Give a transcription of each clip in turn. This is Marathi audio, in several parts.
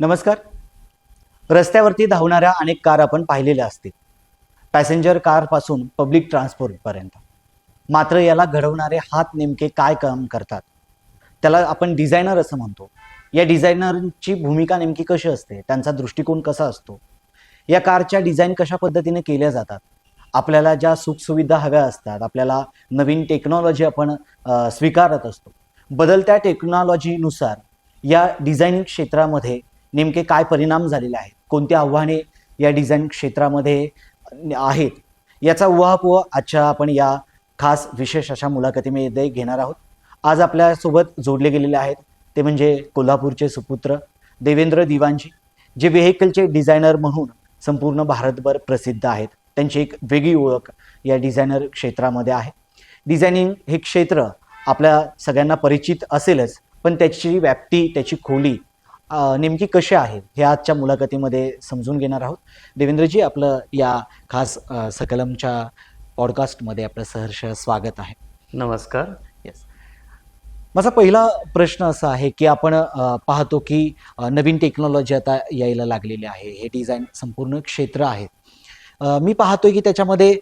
नमस्कार. रस्त्यावरती धावणाऱ्या अनेक कार आपण पाहिलेल्या असतील. पॅसेंजर कारपासून पब्लिक ट्रान्सपोर्टपर्यंत मात्र याला घडवणारे हात नेमके काय काम करतात? त्याला आपण डिझायनर असं म्हणतो. या डिझायनरची भूमिका नेमकी कशी असते? त्यांचा दृष्टिकोन कसा असतो? या कारच्या डिझाईन कशा पद्धतीने केल्या जातात? आपल्याला ज्या सुखसुविधा हव्या असतात आपल्याला नवीन टेक्नॉलॉजी आपण स्वीकारत असतो. बदलत्या टेक्नॉलॉजीनुसार या डिझाईनिंग क्षेत्रामध्ये नेमके काय परिणाम झालेले आहेत? कोणती आव्हाने या डिझाईन क्षेत्रामध्ये आहेत? याचा उहापोह आजच्या आपण या खास विशेष अशा मुलाखतीमध्ये घेणार आहोत. आज आपल्यासोबत जोडले गेलेले आहेत ते म्हणजे कोल्हापूरचे सुपुत्र देवेंद्र दिवांजी जे व्हेकलचे डिझायनर म्हणून संपूर्ण भारतभर प्रसिद्ध आहेत. त्यांची एक वेगळी ओळख या डिझायनर क्षेत्रामध्ये आहे. डिझायनिंग हे क्षेत्र आपल्या सगळ्यांना परिचित असेलच पण त्याची व्याप्ती त्याची खोली नेमकी कशी आहे हे आजच्या मुलाखतीमध्ये समजून घेणार आहोत. देवेंद्रजी आपलं या खास सकलमच्या पॉडकास्टमध्ये आपलं सहर्ष स्वागत आहे. नमस्कार. येस माझा पहिला प्रश्न असा आहे की आपण पाहतो की नवीन टेक्नॉलॉजी आता यायला लागलेली आहे. हे डिझाईन संपूर्ण क्षेत्र आहे. मी पाहतोय की त्याच्यामध्ये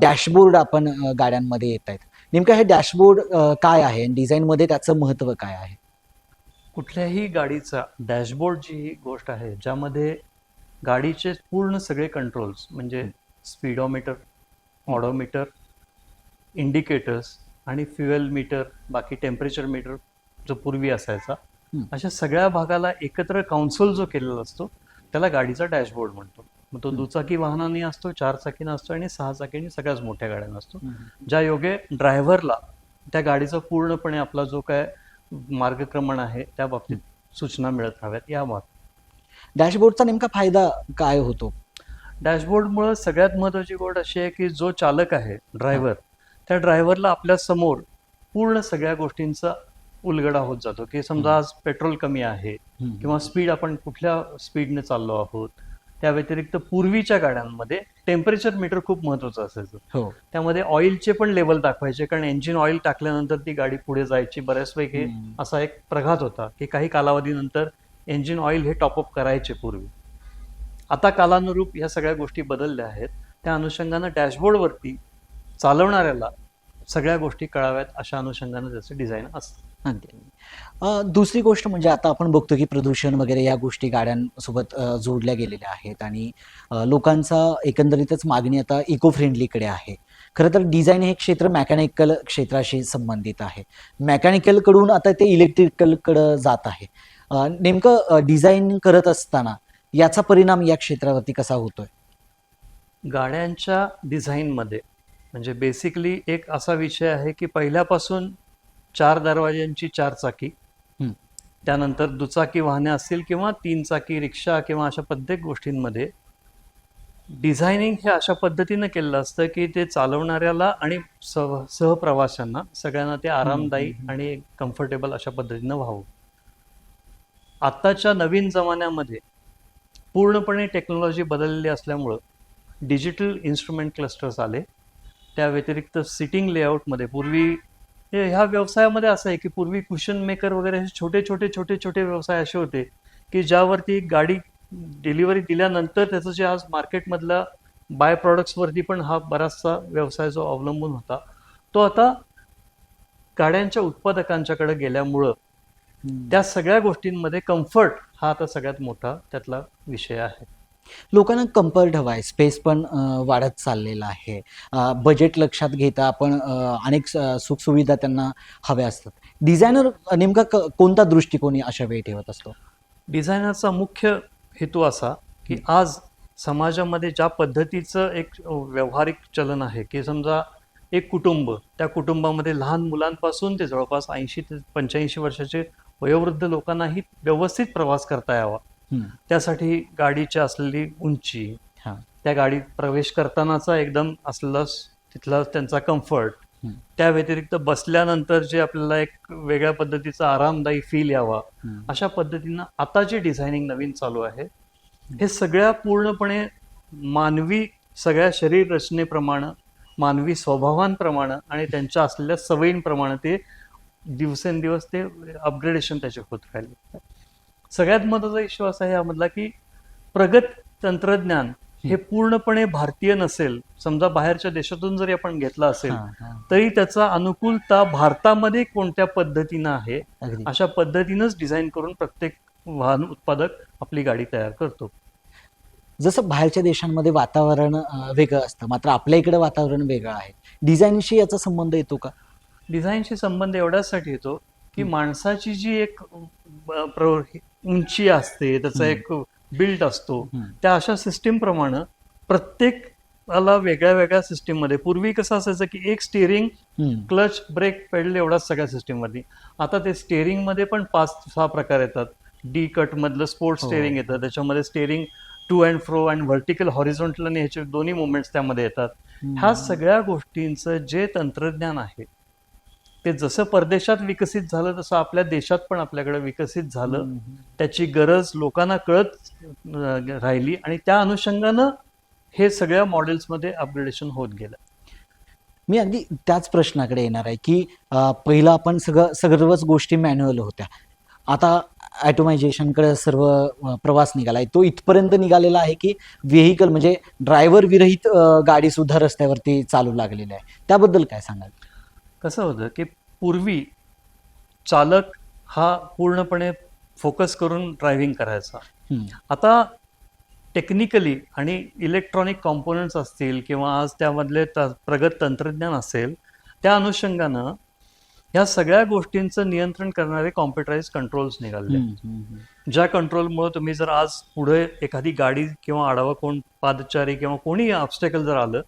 डॅशबोर्ड आपण गाड्यांमध्ये येत आहेत नेमकं हे डॅशबोर्ड काय आहे? आणि डिझाईनमध्ये त्याचं महत्त्व काय आहे? कुठल्याही गाडीचा डॅशबोर्ड जी ही गोष्ट आहे ज्यामध्ये गाडीचे पूर्ण सगळे कंट्रोल्स म्हणजे स्पीडोमीटर ऑडोमीटर इंडिकेटर्स आणि फ्युएल मीटर बाकी टेम्परेचर मीटर जो पूर्वी असायचा. अशा सगळ्या भागाला एकत्र काउन्सिल जो केलेला असतो त्याला गाडीचा डॅशबोर्ड म्हणतो मग तो. दुचाकी वाहनाने असतो चार चाकीने असतो आणि सहा चाकीने सगळ्याच मोठ्या गाड्यांना असतो ज्या योगे ड्रायव्हरला त्या गाडीचा पूर्णपणे आपला जो काय मार्गक्रमण आहे त्या बाबतीत सूचना मिळत राहाव्यात. या बाबतीत डॅशबोर्डचा नेमका फायदा काय होतो? डॅशबोर्डमुळं सगळ्यात महत्वाची गोष्ट अशी आहे की जो चालक आहे ड्रायव्हर त्या ड्रायव्हरला आपल्यासमोर पूर्ण सगळ्या गोष्टींचा उलगडा होत जातो. की समजा आज पेट्रोल कमी आहे किंवा स्पीड आपण कुठल्या स्पीडने चाललो आहोत त्या व्यतिरिक्त पूर्वीच्या गाड्यांमध्ये टेम्परेचर मीटर खूप महत्वाचं असायचं. हो. त्यामध्ये ऑइलचे पण लेवल दाखवायचे कारण इंजिन ऑइल टाकल्यानंतर ती गाडी पुढे जायची. बऱ्याचपैकी हम्म. असा एक प्रघात होता की काही कालावधीनंतर इंजिन ऑइल हे टॉपअप करायचे पूर्वी. आता कालानुरूप या सगळ्या गोष्टी बदलल्या आहेत. त्या अनुषंगानं डॅशबोर्डवरती चालवणाऱ्याला सगळ्या गोष्टी कळाव्यात अशा अनुषंगानं त्याचं डिझाईन असतं. अगदी दुसरी गोष्ट म्हणजे आता आपण बघतो की प्रदूषण वगैरे या गोष्टी गाड्यांसोबत जोडल्या गेलेल्या आहेत आणि लोकांचा एकंदरीतच मागणी आता इको फ्रेंडलीकडे आहे. खरं तर डिझाईन हे क्षेत्र मेकॅनिकल क्षेत्राशी संबंधित आहे. मेकॅनिकलकडून आता ते इलेक्ट्रिकलकडं जात आहे. नेमकं डिझाईन करत असताना याचा परिणाम या क्षेत्रावरती कसा होतोय? गाड्यांच्या डिझाईनमध्ये म्हणजे बेसिकली एक असा विषय आहे की पहिल्यापासून चार दरवाज्यांची चार चाकी. त्यानंतर दुचाकी वाहने असतील किंवा तीन चाकी रिक्षा किंवा अशा प्रत्येक गोष्टींमध्ये डिझायनिंग हे अशा पद्धतीनं केलेलं असतं की ते चालवणाऱ्याला आणि सह सहप्रवाशांना सगळ्यांना ते आरामदायी. आणि कम्फर्टेबल अशा पद्धतीनं व्हावं आत्ताच्या नवीन जमान्यामध्ये पूर्णपणे टेक्नॉलॉजी बदललेली असल्यामुळं डिजिटल इन्स्ट्रुमेंट क्लस्टर्स आले त्या व्यतिरिक्त सिटिंग लेआउटमध्ये पूर्वी हे ह्या व्यवसायामध्ये असं आहे की पूर्वी कुशन मेकर वगैरे असे छोटे छोटे छोटे छोटे व्यवसाय असे होते की ज्यावरती गाडी डिलिव्हरी दिल्यानंतर त्याचं जे आज मार्केटमधल्या बाय प्रॉडक्ट्सवरती पण हा बराचसा व्यवसाय जो अवलंबून होता. तो आता गाड्यांच्या उत्पादकांच्याकडे गेल्यामुळं त्या सगळ्या गोष्टींमध्ये कम्फर्ट हा आता सगळ्यात मोठा त्यातला विषय आहे. लोकांना कम्फर्ट हवाय स्पेस पण वाढत चाललेला आहे. बजेट लक्षात घेता आपण अनेक सुखसुविधा त्यांना हव्या असतात. डिझायनर नेमका कोणता दृष्टिकोनी अशा वेळी ठेवत असतो? डिझायनरचा मुख्य हेतू असा की आज समाजामध्ये ज्या पद्धतीचं एक व्यवहारिक चलन आहे की समजा एक कुटुंब त्या कुटुंबामध्ये लहान मुलांपासून ते जवळपास ऐंशी ते पंच्याऐंशी वर्षाचे वयोवृद्ध लोकांनाही व्यवस्थित प्रवास करता यावा. त्यासाठी गाडीची असलेली उंची. त्या गाडीत प्रवेश करतानाचा एकदम असलेला स- तिथला त्यांचा कम्फर्ट. त्या व्यतिरिक्त बसल्यानंतर जे आपल्याला एक वेगळ्या पद्धतीचा आरामदायी फील यावा. अशा पद्धतीनं आता जे डिझायनिंग नवीन चालू आहे हे सगळ्या पूर्णपणे मानवी सगळ्या शरीर रचनेप्रमाणे मानवी स्वभावांप्रमाणे आणि त्यांच्या असलेल्या सवयींप्रमाणे ते दिवसेंदिवस ते अपग्रेडेशन त्याचे होत राहिले सगळ्यात महत्त्वाचा इश्यू असा आहे यामधला की प्रगत तंत्रज्ञान हे पूर्णपणे भारतीय नसेल समजा बाहेरच्या देशातून जरी आपण घेतला असेल. तरी त्याचा अनुकूलता भारतामध्ये कोणत्या पद्धतीनं आहे अशा पद्धतीनंच डिझाईन करून प्रत्येक वाहन उत्पादक आपली गाडी तयार करतो. जसं बाहेरच्या देशांमध्ये वातावरण वेगळं असतं मात्र आपल्या इकडे वातावरण वेगळं आहे. डिझाईनशी याचा संबंध येतो का? डिझाईनशी संबंध एवढ्यासाठी येतो की. माणसाची जी एक उंची असते त्याचा. एक बिल्ड असतो. त्या अशा सिस्टीम प्रमाणे प्रत्येकाला वेगळ्या वेगळ्या सिस्टीममध्ये पूर्वी कसं असायचं की एक स्टिअरिंग. क्लच ब्रेक पेडल एवढाच सगळ्या सिस्टीम वरती आता ते स्टेअरिंगमध्ये पण पाच सहा प्रकार येतात डी कट मधलं स्पोर्ट्स हो. स्टेअरिंग येतं त्याच्यामध्ये steering to and fro and vertical horizontal आणि ह्याचे दोन्ही मुवमेंट्स त्यामध्ये येतात ह्या सगळ्या गोष्टींचं जे तंत्रज्ञान आहे ते जसं परदेशात विकसित झालं तसं आपल्या देशात पण आपल्याकडे विकसित झालं. त्याची गरज लोकांना कळत राहिली आणि त्या अनुषंगानं हे सगळ्या मॉडेल्समध्ये अपग्रेडेशन होत गेलं. मी अगदी त्याच प्रश्नाकडे येणार आहे की पहिलं आपण सगळं सर्वच गोष्टी मॅन्युअल होत्या. आता ॲटोमायझेशनकडे सर्व प्रवास निघालाय. तो इथपर्यंत निघालेला आहे की व्हेकल म्हणजे ड्रायव्हर विरहित गाडी सुद्धा रस्त्यावरती चालू लागलेली आहे. त्याबद्दल काय सांगाल? कसं होतं की पूर्वी चालक हा पूर्णपणे फोकस करून ड्रायव्हिंग करायचा. आता टेक्निकली आणि इलेक्ट्रॉनिक कॉम्पोनंट्स असतील किंवा आज त्यामधले प्रगत तंत्रज्ञान असेल त्या अनुषंगानं ह्या सगळ्या गोष्टींचं नियंत्रण करणारे कॉम्प्युटराइज कंट्रोल्स निघाले. ज्या कंट्रोलमुळे तुम्ही जर आज पुढे एखादी गाडी किंवा आडवा कोण पादचारी किंवा कोणी ऑब्स्टेकल जर आलं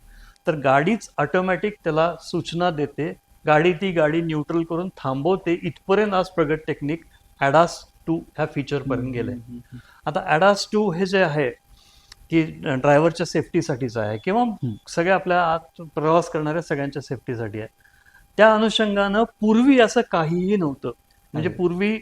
तर गाडीच ऑटोमॅटिक त्याला सूचना देते गाडी ती गाडी न्यूट्रल करून थांबवते. इथपर्यंत आज प्रगत टेक्निक ॲडास टू ह्या फीचर पर्यंत गेले हम्म, आता ॲडास टू हे जे आहे की ड्रायव्हरच्या सेफ्टीसाठीच आहे किंवा. सगळ्या आपल्या आत प्रवास करणाऱ्या सगळ्यांच्या सेफ्टीसाठी आहे. त्या अनुषंगानं पूर्वी असं काहीही नव्हतं. म्हणजे. पूर्वी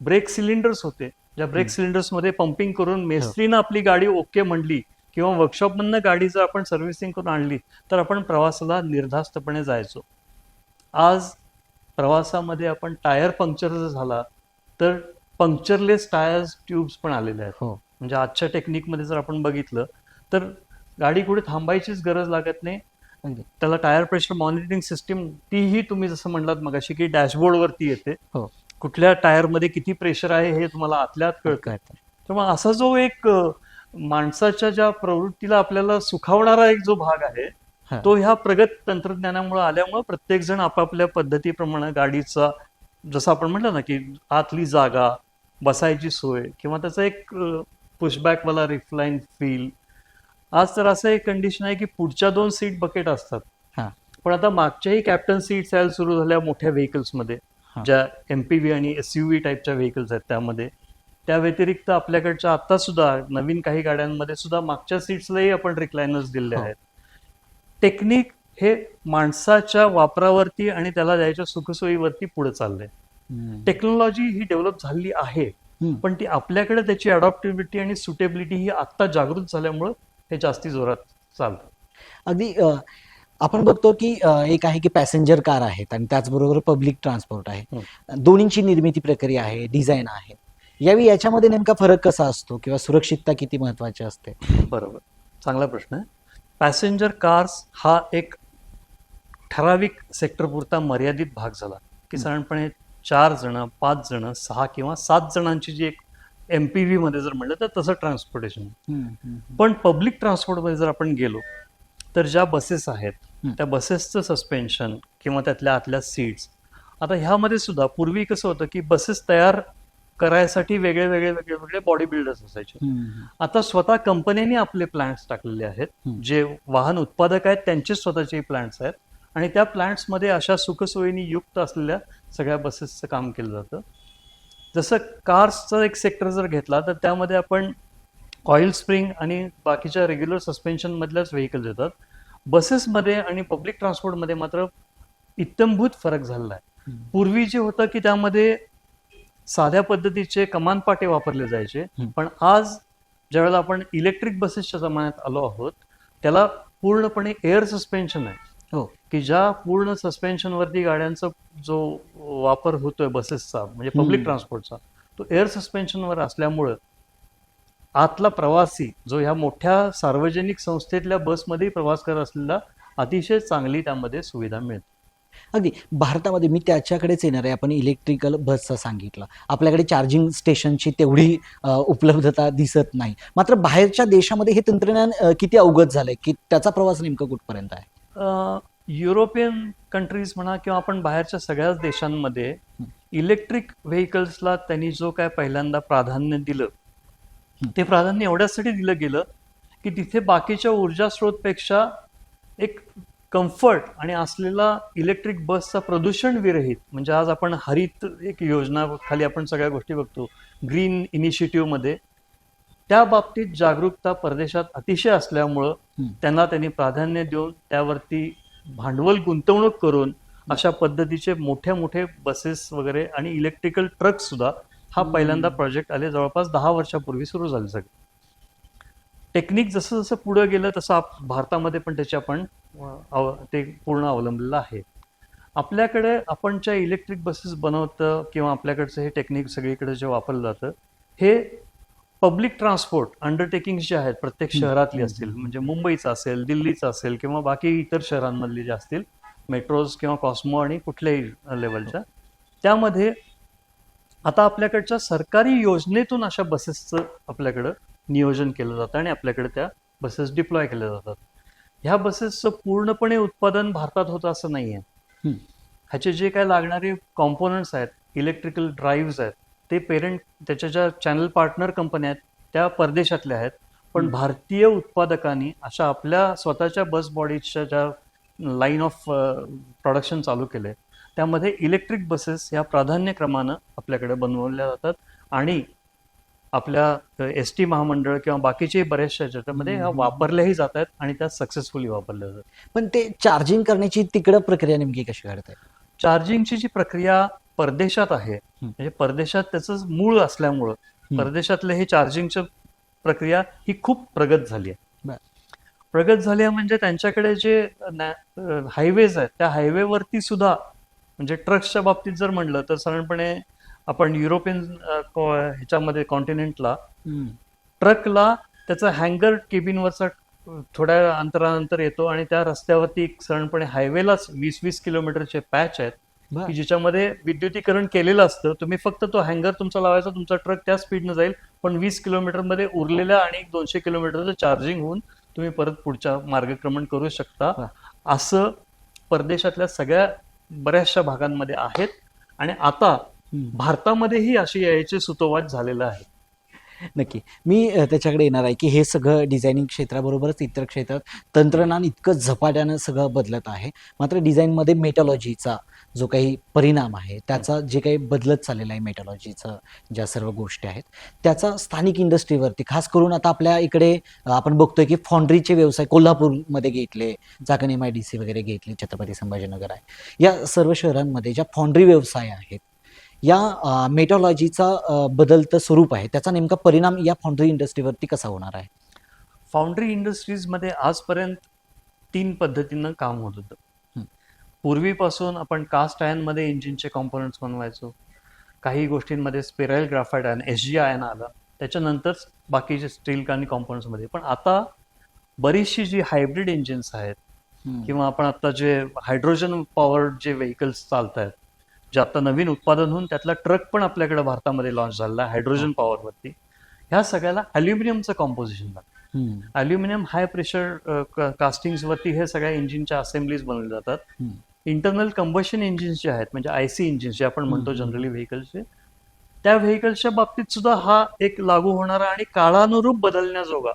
ब्रेक सिलेंडर्स होते. ज्या ब्रेक. सिलेंडर्समध्ये पंपिंग करून मेस्त्रीनं आपली गाडी ओके म्हणली किंवा वर्कशॉपमधनं गाडी जर आपण सर्व्हिसिंग करून आणली तर आपण प्रवासाला निर्धास्तपणे जायचो. आज प्रवासामध्ये आपण टायर पंक्चर जर झाला तर पंक्चरलेस टायर्स ट्यूब्स पण आलेले आहेत हो म्हणजे आजच्या टेक्निकमध्ये जर आपण बघितलं तर गाडी कुठे थांबायचीच गरज लागत नाही. त्याला टायर प्रेशर मॉनिटरिंग सिस्टीम तीही तुम्ही जसं म्हणलात मगाशी की डॅशबोर्ड वरती येते हो. कुठल्या टायरमध्ये किती प्रेशर आहे हे तुम्हाला आतल्या आत कळतं कळतं. त्यामुळे असा जो एक माणसाच्या ज्या प्रवृत्तीला आपल्याला सुखावणारा एक जो भाग आहे. तो ह्या प्रगत तंत्रज्ञानामुळे आल्यामुळे प्रत्येक जण आपापल्या पद्धतीप्रमाणे गाडीचा जसं आपण म्हटलं ना की आतली जागा बसायची सोय किंवा त्याचा एक पुशबॅक वाला रिफ्लाईन फील आज तर असं एक कंडिशन आहे की पुढच्या दोन सीट बकेट असतात. पण आता मागच्याही कॅप्टन सीट्स यायला सुरू झाल्या मोठ्या व्हेकल्समध्ये. ज्या एमपीव्ही आणि एस यू व्ही टाईपच्या व्हेकल्स आहेत त्यामध्ये त्या व्यतिरिक्त आपल्याकडच्या आता सुद्धा नवीन काही गाड्यांमध्ये सुद्धा मागच्या सीट्सलाही आपण रिक्लायनर्स दिले हो. आहेत टेक्निक हे माणसाच्या वापरावरती आणि त्याला द्यायच्या सुखसोयीवरती पुढे चाललंय. टेक्नॉलॉजी ही डेव्हलप झाली आहे. पण ती आपल्याकडे त्याची अडॉप्टिव्हिटी आणि सुटेबिलिटी ही आत्ता जागृत झाल्यामुळं हे जास्ती जोरात चालतं. अगदी आपण बघतो की एक आहे की पॅसेंजर कार आहेत आणि त्याचबरोबर पब्लिक ट्रान्सपोर्ट आहे. दोन्हींची निर्मिती प्रक्रिया आहे डिझाईन आहे. यावेळी याच्यामध्ये नेमका फरक कसा असतो किंवा सुरक्षितता किती महत्वाची असते? बरोबर. चांगला प्रश्न आहे. पॅसेंजर कार्स हा एक ठराविक सेक्टर पुरता मर्यादित भाग झाला की. साधारणपणे चार जण पाच जण सहा किंवा सात जणांची जी एक एमपीव्ही मध्ये जर म्हणलं तर तसं ट्रान्सपोर्टेशन पण पब्लिक ट्रान्सपोर्टमध्ये जर आपण गेलो तर ज्या बसेस आहेत. त्या बसेसचं सस्पेन्शन किंवा त्यातल्या आतल्या सीट्स आता ह्यामध्ये सुद्धा पूर्वी कसं होतं की बसेस तयार करायसाठी वेगळे वेगळे वेगळे वेगळे बॉडी बिल्डर्स असायचे. आता स्वतः कंपन्यांनी आपले प्लांट्स टाकलेले आहेत. जे वाहन उत्पादक आहेत त्यांचे स्वतःचे प्लांट्स आहेत. आणि त्या प्लांट्समध्ये अशा सुखसोयीनी युक्त असलेल्या सगळ्या बसेसचं काम केलं जातं. जसं कार्सचा एक सेक्टर जर घेतला तर त्यामध्ये आपण ऑइल स्प्रिंग आणि बाकीच्या रेग्युलर सस्पेन्शन मधल्याच व्हेकल्स येतात. बसेसमध्ये आणि पब्लिक ट्रान्सपोर्टमध्ये मात्र इत्तमभूत फरक झालेला आहे. पूर्वी जे होतं की त्यामध्ये साध्या पद्धतीचे कमान पाटे वापरले जायचे. पण आज ज्यावेळेला आपण इलेक्ट्रिक बसेसच्या जमान्यात आलो आहोत त्याला पूर्णपणे एअर सस्पेन्शन आहे हो. की ज्या पूर्ण सस्पेन्शन वरती गाड्यांचा जो वापर होतोय बसेसचा म्हणजे पब्लिक. ट्रान्सपोर्टचा तो एअर सस्पेन्शनवर असल्यामुळं आतला प्रवासी जो ह्या मोठ्या सार्वजनिक संस्थेतल्या बसमध्ये प्रवास करत असलेला अतिशय चांगली त्यामध्ये सुविधा मिळते अगदी. भारतामध्ये मी त्याच्याकडेच येणार आहे. आपण इलेक्ट्रिकल बसचा सांगितलं. आपल्याकडे चार्जिंग स्टेशनची तेवढी उपलब्धता दिसत नाही. मात्र बाहेरच्या देशामध्ये हे तंत्रज्ञान किती अवगत झालंय? की त्याचा प्रवास नेमका कुठपर्यंत आहे? युरोपियन कंट्रीज म्हणा किंवा आपण बाहेरच्या सगळ्याच देशांमध्ये इलेक्ट्रिक व्हेकल्सला त्यांनी जो काय पहिल्यांदा प्राधान्य दिलं ते प्राधान्य एवढ्यासाठी दिलं गेलं की तिथे बाकीच्या ऊर्जा स्रोतपेक्षा एक कम्फर्ट आणि असलेला इलेक्ट्रिक बसचा प्रदूषण विरहित. म्हणजे आज आपण हरित एक योजना खाली आपण सगळ्या गोष्टी बघतो. ग्रीन इनिशिएटिव्हमध्ये त्या बाबतीत जागरूकता परदेशात अतिशय असल्यामुळं. त्यांना त्यांनी प्राधान्य देऊन त्यावरती भांडवल गुंतवणूक करून अशा पद्धतीचे मोठे मोठे बसेस वगैरे आणि इलेक्ट्रिकल ट्रक सुद्धा हा पहिल्यांदा प्रोजेक्ट आले. जवळपास दहा वर्षापूर्वी सुरू झाले सगळे. टेक्निक जसं जसं पुढे गेलं तसं भारतामध्ये पण त्याचे आपण ते पूर्ण अवलंबलेलं आहे. आपल्याकडे आपण ज्या इलेक्ट्रिक बसेस बनवतं किंवा आपल्याकडचं हे टेक्निक सगळीकडे जे वापरलं जातं हे पब्लिक ट्रान्सपोर्ट अंडरटेकिंग जे आहेत प्रत्येक. शहरातली असतील म्हणजे मुंबईचं असेल दिल्लीचं असेल किंवा बाकी इतर शहरांमधली जे असतील मेट्रोज किंवा कॉस्मो आणि कुठल्याही लेवलच्या त्यामध्ये आता आपल्याकडच्या सरकारी योजनेतून अशा बसेसचं आपल्याकडं नियोजन केलं जातं आणि आपल्याकडे त्या बसेस डिप्लॉय केल्या जातात. ह्या बसेसचं पूर्णपणे उत्पादन भारतात होतं असं नाही आहे हं. ह्याचे जे काय लागणारे कॉम्पोनंट्स आहेत इलेक्ट्रिकल ड्राईव्ह आहेत ते पेरेंट त्याच्या ज्या चॅनल पार्टनर कंपन्या आहेत त्या परदेशातल्या आहेत पण. भारतीय उत्पादकांनी अशा आपल्या स्वतःच्या बस बॉडीच्या ज्या लाईन ऑफ प्रोडक्शन चालू केले त्यामध्ये इलेक्ट्रिक बसेस ह्या प्राधान्यक्रमानं आपल्याकडे बनवल्या जातात आणि आपल्या एस टी महामंडळ किंवा बाकीचे बऱ्याचशा ज्याच्यामध्ये ह्या. वापरल्याही जात आहेत आणि त्या सक्सेसफुली वापरल्या जातात पण ते चार्जिंग करण्याची तिकडं प्रक्रिया नेमकी कशी घडत आहे चार्जिंगची जी प्रक्रिया परदेशात आहे म्हणजे परदेशात त्याचं मूळ असल्यामुळं. परदेशातले हे चार्जिंगची प्रक्रिया ही खूप प्रगत झाली आहे. प्रगत झाली आहे म्हणजे त्यांच्याकडे जे हायवेज आहेत त्या हायवेवरती सुद्धा म्हणजे ट्रक्सच्या बाबतीत जर म्हणलं तर साधारणपणे आपण युरोपियन ह्याच्यामध्ये कॉन्टिनेंटला ट्रकला त्याचा हँगर केबिनवरचा थोड्या अंतरानंतर येतो आणि त्या रस्त्यावरती एक साधारणपणे हायवेलाच वीस वीस किलोमीटरचे पॅच आहेत. की ज्याच्यामध्ये विद्युतीकरण केलेलं असतं तुम्ही फक्त तो हँगर तुमचा लावायचा तुमचा ट्रक त्या स्पीडनं जाईल पण वीस किलोमीटरमध्ये उरलेल्या आणि एक दोनशे किलोमीटरचं चार्जिंग होऊन तुम्ही परत पुढच्या मार्गक्रमण करू शकता. असं परदेशातल्या सगळ्या बऱ्याचशा भागांमध्ये आहेत आणि आता. भारतामध्येही अशी यायचे सुतोवाच झालेलं आहे. नक्की. मी त्याच्याकडे येणार आहे की हे सगळं डिझायनिंग क्षेत्राबरोबरच इतर क्षेत्रात तंत्रज्ञान इतकं झपाट्यानं सगळं बदलत आहे. मात्र डिझाईनमध्ये मेटॉलॉजीचा जो काही परिणाम आहे त्याचा जे काही बदलत चाललेला आहे मेटॉलॉजीचं ज्या सर्व गोष्टी आहेत त्याचा स्थानिक इंडस्ट्रीवरती खास करून आता आपल्या इकडे आपण बघतोय की फॉन्ड्रीचे व्यवसाय कोल्हापूरमध्ये घेतले Chakan M I D C वगैरे घेतले छत्रपती संभाजीनगर आहे. या सर्व शहरांमध्ये ज्या फॉन्ड्री व्यवसाय आहेत या मेटॉलॉजीचा बदलतं स्वरूप आहे. त्याचा नेमका परिणाम या फॉन्ड्री इंडस्ट्रीवरती कसा होणार आहे? फाउंड्री इंडस्ट्रीजमध्ये आजपर्यंत तीन पद्धतीनं काम होत होतं. पूर्वीपासून आपण कास्ट आयनमध्ये इंजिनचे कॉम्पोनंट्स बनवायचो. काही गोष्टींमध्ये spheroidal graphite iron S G iron आलं. त्याच्यानंतर बाकीचे स्टील आणि कॉम्पोनंट्समध्ये पण आता बरीचशी जी हायब्रिड इंजिन्स आहेत किंवा आपण आता जे हायड्रोजन पॉवर जे व्हेकल्स चालत आहेत जे आता नवीन उत्पादन होऊन त्यातला ट्रक पण आपल्याकडे भारतामध्ये लॉन्च झालेला आहे हायड्रोजन पॉवरवरती ह्या सगळ्याला अल्युमिनियमचं कॉम्पोजिशन लागतं. अल्युमिनियम हाय प्रेशर कास्टिंग्सवरती हे सगळ्या इंजिनच्या असेंब्लीज बनवले जातात. इंटरनल कंबशन इंजिन्स जे आहेत म्हणजे आय सी इंजिन्स जे आपण म्हणतो. जनरली व्हेकल्सचे त्या व्हेकल्सच्या बाबतीत सुद्धा हा एक लागू होणारा आणि काळानुरूप बदलण्याजोगा.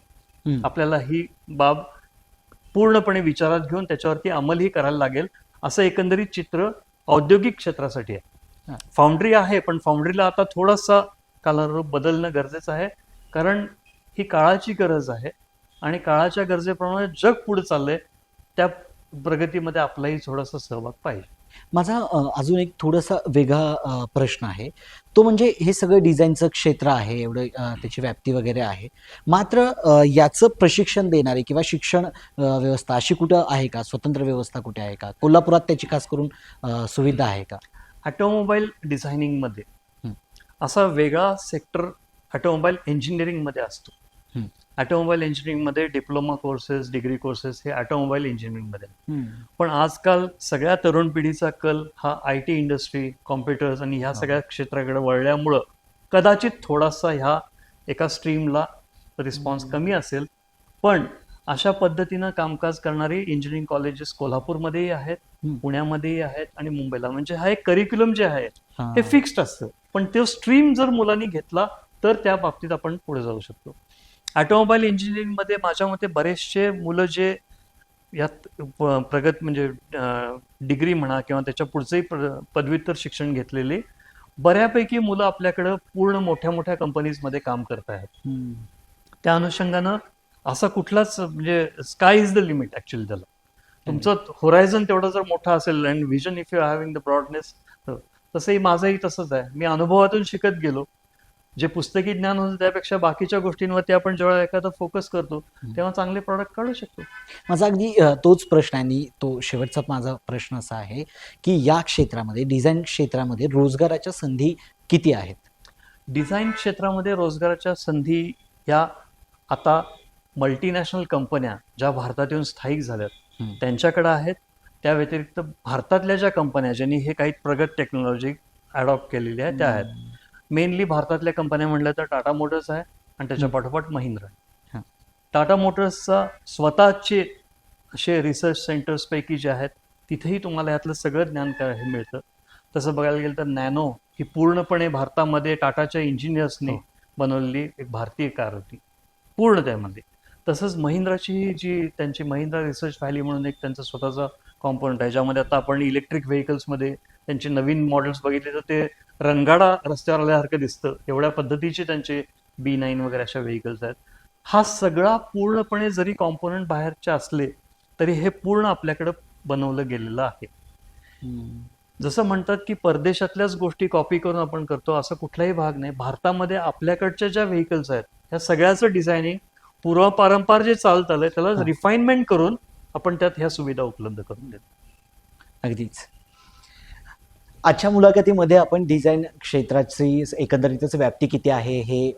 आपल्याला ही बाब पूर्णपणे विचारात घेऊन त्याच्यावरती अंमलही करायला लागेल असं एकंदरीत चित्र औद्योगिक क्षेत्रासाठी. आहे. फाउंड्री आहे पण फाउंड्रीला आता थोडासा कालानुरूप बदलणं गरजेचं आहे. कारण ही काळाची गरज आहे आणि काळाच्या गरजेप्रमाणे जग पुढे चाललंय त्या प्रगतीमध्ये आपलाही थोडासा सहभाग पाहिजे. माझा अजून एक थोडासा वेगळा प्रश्न आहे. तो म्हणजे हे सगळं डिझाईनचं क्षेत्र आहे एवढं त्याची व्याप्ती वगैरे आहे. मात्र याचं प्रशिक्षण देणारे किंवा शिक्षण व्यवस्था अशी कुठं आहे का? स्वतंत्र व्यवस्था कुठे आहे का? कोल्हापुरात त्याची खास करून सुविधा आहे का? ऑटोमोबाईल डिझायनिंगमध्ये. असा वेगळा सेक्टर ऑटोमोबाईल इंजिनिअरिंगमध्ये असतो. ऑटोमोबाईल इंजिनिअरिंगमध्ये डिप्लोमा कोर्सेस डिग्री कोर्सेस हे ऑटोमोबाईल इंजिनिअरिंगमध्ये. पण आजकाल सगळ्या तरुण पिढीचा कल हा आय टी इंडस्ट्री कॉम्प्युटर्स आणि ह्या सगळ्या क्षेत्राकडे वळल्यामुळं कदाचित थोडासा ह्या एका स्ट्रीमला रिस्पॉन्स कमी असेल. पण अशा पद्धतीनं कामकाज करणारी इंजिनिअरिंग कॉलेजेस कोल्हापूरमध्येही आहेत. पुण्यामध्येही आहेत आणि मुंबईला. म्हणजे हा एक करिक्युलम जे आहे. हे. फिक्स्ड असतं. पण तो स्ट्रीम जर मुलांनी घेतला तर त्या बाबतीत आपण पुढे जाऊ शकतो. ऑटोमोबाईल इंजिनिअरिंगमध्ये माझ्या मते बरेचसे मुलं जे यात प्रगत म्हणजे डिग्री म्हणा किंवा त्याच्या पुढचंही पदव्युत्तर शिक्षण घेतलेले बऱ्यापैकी मुलं आपल्याकडं पूर्ण मोठ्या मोठ्या कंपनीजमध्ये काम करत आहेत. त्या अनुषंगानं असा कुठलाच म्हणजे sky is the limit actually त्याला. तुमचं होरायझन तेवढं जर मोठं असेल and vision if you having the broadness तसंही माझंही तसंच आहे. मी अनुभवातून शिकत गेलो. जे पुस्तकी ज्ञान होतं त्यापेक्षा बाकीच्या गोष्टींवरती आपण जेव्हा एखादा फोकस करतो तेव्हा चांगले प्रॉडक्ट काढू शकतो. माझा अगदी तोच प्रश्न आहे आणि तो शेवटचा माझा प्रश्न असा आहे की या क्षेत्रामध्ये डिझाईन क्षेत्रामध्ये रोजगाराच्या संधी किती आहेत? डिझाईन क्षेत्रामध्ये रोजगाराच्या संधी या आता मल्टीनॅशनल कंपन्या ज्या भारतात येऊन स्थायिक झाल्यात. त्यांच्याकडे आहेत. त्या व्यतिरिक्त भारतातल्या ज्या कंपन्या ज्यांनी हे काही प्रगत टेक्नॉलॉजी अडॉप्ट केलेली आहे त्या आहेत. मेनली भारतातल्या कंपन्या म्हणल्या तर टाटा मोटर्स आहे आणि त्याच्या. पाठोपाठ महिंद्रा. आहे टाटा मोटर्सचा स्वतःचे असे रिसर्च सेंटर्स पैकी जे आहेत तिथेही तुम्हाला यातलं सगळं ज्ञान काय हे मिळतं तसं बघायला गेलं तर नॅनो ही पूर्णपणे भारतामध्ये टाटाच्या इंजिनियर्सने हो. बनवलेली एक भारतीय कार होती पूर्ण त्यामध्ये तसंच महिंद्राची ही जी त्यांची महिंद्रा रिसर्च व्हॅली म्हणून एक त्यांचा स्वतःचा कॉम्पोनंट आहे ज्यामध्ये आता आपण इलेक्ट्रिक व्हेकल्समध्ये त्यांचे नवीन मॉडेल्स बघितले तर ते रणगाडा रस्त्यावर आल्यासारखं दिसतं. एवढ्या पद्धतीचे त्यांचे बी नाईन वगैरे अशा व्हेकल्स आहेत. हा सगळा पूर्णपणे जरी कॉम्पोनंट बाहेरचे असले तरी हे पूर्ण आपल्याकडं बनवलं गेलेलं आहे. जसं म्हणतात की परदेशातल्याच गोष्टी कॉपी करून आपण करतो असं कुठलाही भाग नाही. भारतामध्ये आपल्याकडच्या ज्या व्हेकल्स आहेत ह्या सगळ्याचं डिझायनिंग पूर्वपारंपार जे चालत आलंय त्याला. रिफाईनमेंट करून आपण त्यात ह्या सुविधा उपलब्ध करून देतो. अगदीच. आजच्या मुलाखतीमध्ये आपण डिझाईन क्षेत्राची एकंदरीतच व्याप्ती किती आहे हे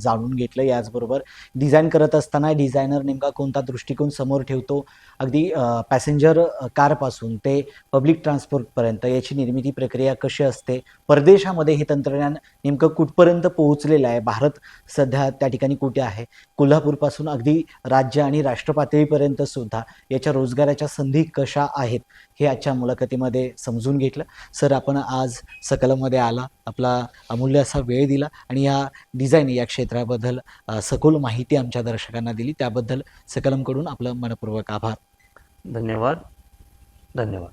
जाणून घेतलं याचबरोबर डिझाईन करत असताना डिझायनर नेमका कोणता दृष्टिकोन समोर ठेवतो? अगदी पॅसेंजर कारपासून ते पब्लिक ट्रान्सपोर्टपर्यंत याची निर्मिती प्रक्रिया कशी असते? परदेशामध्ये हे तंत्रज्ञान नेमकं कुठपर्यंत पोहोचलेलं आहे? भारत सध्या त्या ठिकाणी कुठे आहे? कोल्हापूरपासून अगदी राज्य आणि राष्ट्र पातळीपर्यंत सुद्धा याच्या रोजगाराच्या संधी कशा आहेत? हे आजच्या मुलाखतीमध्ये समजून घेतलं. सर आपण आज सकलमध्ये आला आपला अमूल्य असा वेळ दिला आणि या डिझाईन या क्षेत्राबद्दल सखोल माहिती आमच्या दर्शकांना दिली. त्याबद्दल सकलमकडून आपलं मनपूर्वक आभार. धन्यवाद. धन्यवाद.